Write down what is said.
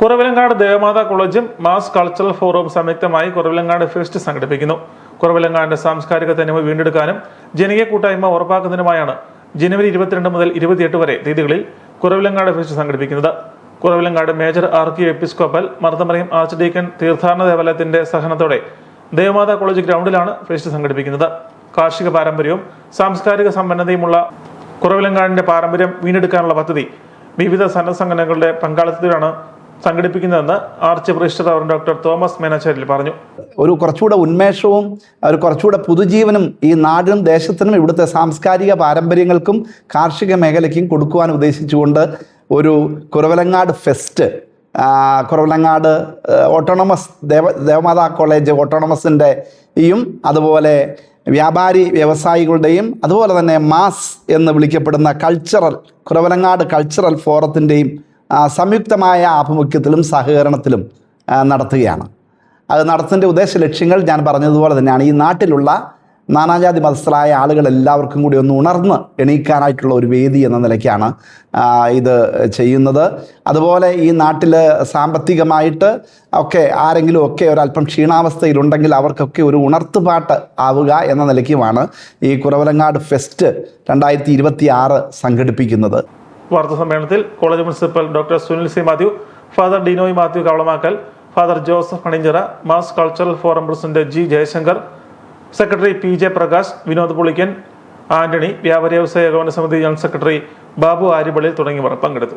കുറവിലങ്ങാട് ദേവമാതാ കോളേജും mass cultural ഫോറവും സംയുക്തമായി Kuravilangad fest സംഘടിപ്പിക്കുന്നു. കുറവിലങ്ങാടിന്റെ സാംസ്കാരിക തനിമ വീണ്ടെടുക്കാനും ജനകീയ കൂട്ടായ്മ ഉറപ്പാക്കുന്നതിനുമായാണ് ജനുവരി ഇരുപത്തിരണ്ട് മുതൽ ഇരുപത്തിയെട്ട് വരെ തീയതികളിൽ കുറവിലങ്ങാട് ഫെസ്റ്റ് സംഘടിപ്പിക്കുന്നത്. Kuravilangad major archiepiscopal Marth Mariam archdeacon തീർത്ഥാടന ദേവാലയത്തിന്റെ സഹനത്തോടെ ദേവമാതാ കോളേജ് ഗ്രൗണ്ടിലാണ് ഫെസ്റ്റ് സംഘടിപ്പിക്കുന്നത്. കാർഷിക പാരമ്പര്യവും സാംസ്കാരിക സമ്പന്നതയുമുള്ള കുറവിലങ്ങാടിന്റെ പാരമ്പര്യം വീണ്ടെടുക്കാനുള്ള പദ്ധതി വിവിധ സന്നദ്ധ സംഘടനകളുടെ പങ്കാളിത്തത്തിലാണ് സംഘടിപ്പിക്കുന്നതെന്ന് archpriest doctor Thomas Menacheril പറഞ്ഞു. ഒരു കുറച്ചുകൂടെ ഉന്മേഷവും ഒരു കുറച്ചുകൂടെ പുതുജീവനും ഈ നാടിനും ദേശത്തിനും ഇവിടുത്തെ സാംസ്കാരിക പാരമ്പര്യങ്ങൾക്കും കാർഷിക മേഖലയ്ക്കും കൊടുക്കുവാൻ ഉദ്ദേശിച്ചുകൊണ്ട് ഒരു Kuravilangad fest Kuravilangad autonomous Deva Devamatha college ഓട്ടോണമസിന്റെ യും അതുപോലെ വ്യാപാരി വ്യവസായികളുടെയും അതുപോലെ തന്നെ മാസ് എന്ന് വിളിക്കപ്പെടുന്ന കൾച്ചറൽ കുറവലങ്ങാട് കൾച്ചറൽ ഫോറത്തിന്റെയും സംയുക്തമായ ആഭിമുഖ്യത്തിലും സഹകരണത്തിലും നടത്തുകയാണ്. അത് നടത്തുന്നതിന്റെ ഉദ്ദേശ ലക്ഷ്യങ്ങൾ ഞാൻ പറഞ്ഞതുപോലെ തന്നെയാണ്. ഈ നാട്ടിലുള്ള നാനാജാതി മതസ്ഥരായ ആളുകൾ എല്ലാവർക്കും കൂടി ഒന്ന് ഉണർന്ന് എണീക്കാനായിട്ടുള്ള ഒരു വേദി എന്ന നിലയ്ക്കാണ് ഇത് ചെയ്യുന്നത്. അതുപോലെ ഈ നാട്ടിൽ സാമ്പത്തികമായിട്ട് ഒക്കെ ആരെങ്കിലും ഒക്കെ ഒരല്പം ക്ഷീണാവസ്ഥയിലുണ്ടെങ്കിൽ അവർക്കൊക്കെ ഒരു ഉണർത്തുപാട്ട് ആവുക എന്ന നിലയ്ക്കുമാണ് ഈ കുറവലങ്ങാട് ഫെസ്റ്റ് രണ്ടായിരത്തി സംഘടിപ്പിക്കുന്നത്. വാർത്താ സമ്മേളനത്തിൽ college principal doctor Sunil C Mathew father Dinoy Mathew Kavalamakkal father Joseph Maninchira mass cultural forum president G Jayashankar secretary P J Prakash Vinod Pulikkan Antony വ്യാപാരി വ്യവസായ ഏകോപന സമിതി ജനറൽ സെക്രട്ടറി ബാബു ആര്യപള്ളി തുടങ്ങിയവർ പങ്കെടുത്തു.